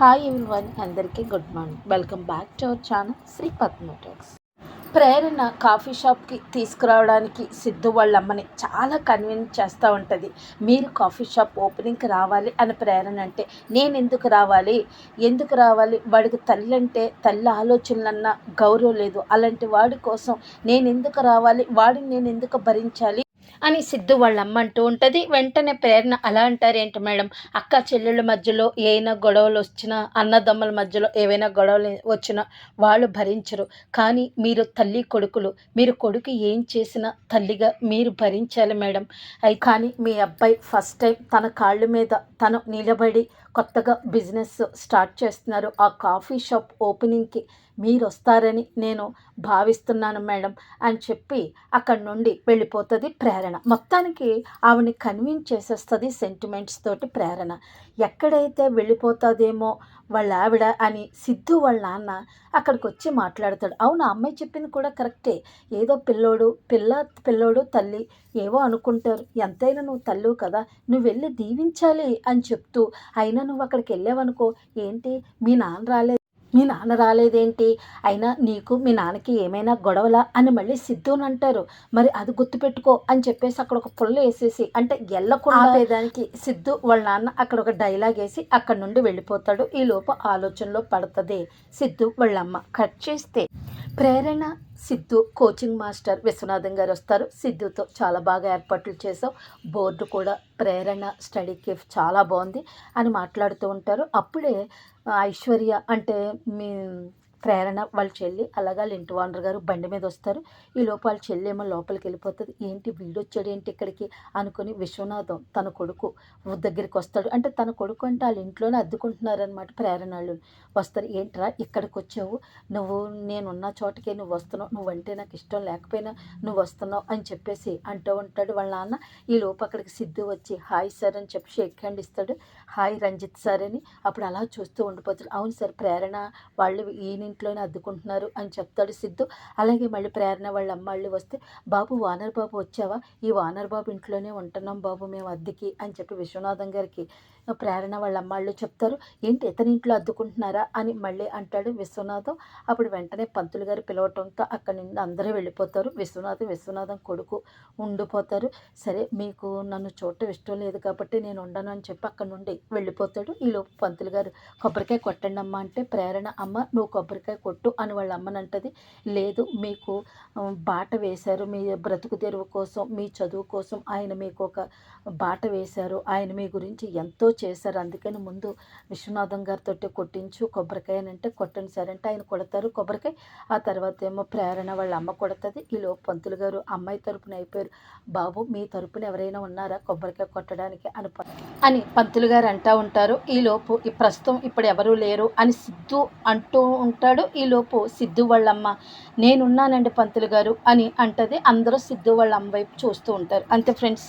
Hi one అందరికీ good morning welcome back to our channel Shri Padmatex Prerana coffee షాప్కి తీసుకురావడానికి సిద్ధు వాళ్ళమ్మని చాలా convince చేస్తూ ఉంటుంది. మీరు కాఫీ షాప్ ఓపెనింగ్కి రావాలి అని ప్రేరణ అంటే నేను ఎందుకు రావాలి? ఎందుకు రావాలి? వాడికి తల్లి అంటే తల్లి ఆలోచనలన్నా గౌరవం లేదు. అలాంటి వాడి కోసం నేను ఎందుకు రావాలి? వాడిని నేను ఎందుకు భరించాలి? అని సిద్ధు వాళ్ళమ్మ అంటూ ఉంటుంది. వెంటనే ప్రేరణ అలా అంటారేంటి మేడం? అక్క చెల్లెళ్ళ మధ్యలో ఏమైనా గొడవలు వచ్చినా అన్నదమ్ముల మధ్యలో ఏవైనా గొడవలు వచ్చినా వాళ్ళు భరించరు. కానీ మీరు తల్లి కొడుకులు మీరు కొడుకు ఏం చేసినా తల్లిగా మీరు భరించాలి మేడం. అయి కానీ మీ అబ్బాయి ఫస్ట్ టైం తన కాళ్ళ మీద తను నిలబడి కొత్తగా బిజినెస్ స్టార్ట్ చేస్తున్నారు. ఆ కాఫీ షాప్ ఓపెనింగ్కి మీరు వస్తారని నేను భావిస్తున్నాను మేడం అని చెప్పి అక్కడి నుండి వెళ్ళిపోతుంది ప్రేరణ. మొత్తానికి ఆవిని కన్విన్స్ చేసేస్తుంది సెంటిమెంట్స్ తోటి ప్రేరణ. ఎక్కడైతే వెళ్ళిపోతుందేమో వాళ్ళ ఆవిడ అని సిద్ధు వాళ్ళ నాన్న అక్కడికి వచ్చి మాట్లాడతాడు. అవును అమ్మాయి చెప్పింది కూడా కరెక్టే. ఏదో పిల్లోడు పిల్ల పిల్లోడు తల్లి ఏవో అనుకుంటారు. ఎంతైనా నువ్వు తల్లు కదా నువ్వు వెళ్ళి దీవించాలి అని చెప్తూ అయినా నువ్వు అక్కడికి వెళ్ళావనుకో ఏంటి? మీ నాన్న రాలేదు. మీ నాన్న రాలేదేంటి? అయినా నీకు మీ నాన్నకి ఏమైనా గొడవలా? అని మళ్ళీ సిద్ధుని అంటారు. మరి అది గుర్తుపెట్టుకో అని చెప్పేసి అక్కడ ఒక పుల్ల వేసేసి అంటే ఎల్లకుండా ఆపేదానికి. సిద్ధు వాళ్ళ నాన్న అక్కడ ఒక డైలాగ్ వేసి అక్కడ నుండి వెళ్ళిపోతాడు. ఈ లోపు ఆలోచనలో పడుతుంది. సిద్ధు వాళ్ళమ్మ కట్ చేస్తే. ప్రేరణ సిద్ధు కోచింగ్ మాస్టర్ విశ్వనాథం గారు వస్తారు. సిద్ధుతో చాలా బాగా ఏర్పాట్లు చేసాం బోర్డు కూడా ప్రేరణ స్టడీ కేఫ్ చాలా బాగుంది అని మాట్లాడుతూ ఉంటారు. అప్పుడే ఐశ్వర్య అంటే మీ ప్రేరణ వాళ్ళ చెల్లి అలాగా ఇంటి ఓనర్ గారు బండి మీద వస్తారు. ఈ లోపు వాళ్ళ చెల్లి ఏమో లోపలికి వెళ్ళిపోతుంది. ఏంటి వీడొచ్చాడు ఏంటి ఇక్కడికి అనుకుని విశ్వనాథం తన కొడుకు దగ్గరికి వస్తాడు. అంటే తన కొడుకు అంటే వాళ్ళ ఇంట్లోనే అద్దుకుంటున్నారనమాట ప్రేరణలు. వస్తారు. ఏంట్రా ఇక్కడికి వచ్చావు? నువ్వు నేనున్న చోటకే నువ్వు వస్తున్నావు. నువ్వంటే నాకు ఇష్టం లేకపోయినా నువ్వు వస్తున్నావు అని చెప్పేసి అంటూ ఉంటాడు వాళ్ళ నాన్న. ఈ లోపు అక్కడికి సిద్ధు వచ్చి హాయ్ సార్ అని చెప్పి షేక్ హ్యాండ్ ఇస్తాడు. హాయ్ రంజిత్ సార్ అని అప్పుడు అలా చూస్తూ ఉండిపోతాడు అవును సార్ ప్రేరణ వాళ్ళు ఈయన ఇంట్లోనే అద్దుకుంటున్నారు అని చెప్తాడు సిద్ధు. అలాగే మళ్ళీ ప్రేరణ వాళ్ళ అమ్మాళ్ళు వస్తే బాబు వానర్ బాబు వచ్చావా? ఈ వానర్ బాబు ఇంట్లోనే ఉంటున్నాం బాబు మేము అద్దెకి అని చెప్పి విశ్వనాథం గారికి ప్రేరణ వాళ్ళ అమ్మాళ్ళు చెప్తారు. ఏంటి ఇతని ఇంట్లో అద్దుకుంటున్నారా? అని మళ్ళీ అంటాడు విశ్వనాథం. అప్పుడు వెంటనే పంతులు గారు పిలవటంతో అక్కడి నుండి అందరూ వెళ్ళిపోతారు. విశ్వనాథం విశ్వనాథం కొడుకు ఉండిపోతారు. సరే మీకు నన్ను చూడటం ఇష్టం లేదు కాబట్టి నేను ఉండను అని చెప్పి అక్కడ నుండి వెళ్ళిపోతాడు. ఈలోపు పంతులు గారు కొబ్బరికాయ కొట్టండి అమ్మ అంటే ప్రేరణ అమ్మ నువ్వు కొబ్బరికాయ కొట్టు అని వాళ్ళ అమ్మనంటది. లేదు మీకు బాట వేశారు మీ బ్రతుకు తెరువు కోసం మీ చదువు కోసం ఆయన మీకు ఒక బాట వేశారు. ఆయన మీ గురించి ఎంతో చేశారు. అందుకని ముందు విశ్వనాథం గారితో కొట్టించు కొబ్బరికాయ అంటే కొట్టండి సార్ అంటే ఆయన కొడతారు కొబ్బరికాయ. ఆ తర్వాత ఏమో ప్రేరణ వాళ్ళ అమ్మ కొడుతుంది. ఈలోపు పంతులు గారు అమ్మాయి తరపున అయిపోయారు. బాబు మీ తరపున ఎవరైనా ఉన్నారా కొబ్బరికాయ కొట్టడానికి అని అని పంతులు గారు అంటూ ఉంటారు. ఈలోపు ఈ ప్రస్తుతం ఇప్పుడు ఎవరూ లేరు అని సిద్ధు అంటూ ఉంటారు ఉంటాడు ఈలోపు సిద్ధు వాళ్ళమ్మ నేనున్నానండి పంతులు గారు అని అంటది. అందరూ సిద్ధు వాళ్ళ అమ్మ వైపు చూస్తూ ఉంటారు. అంతే ఫ్రెండ్స్.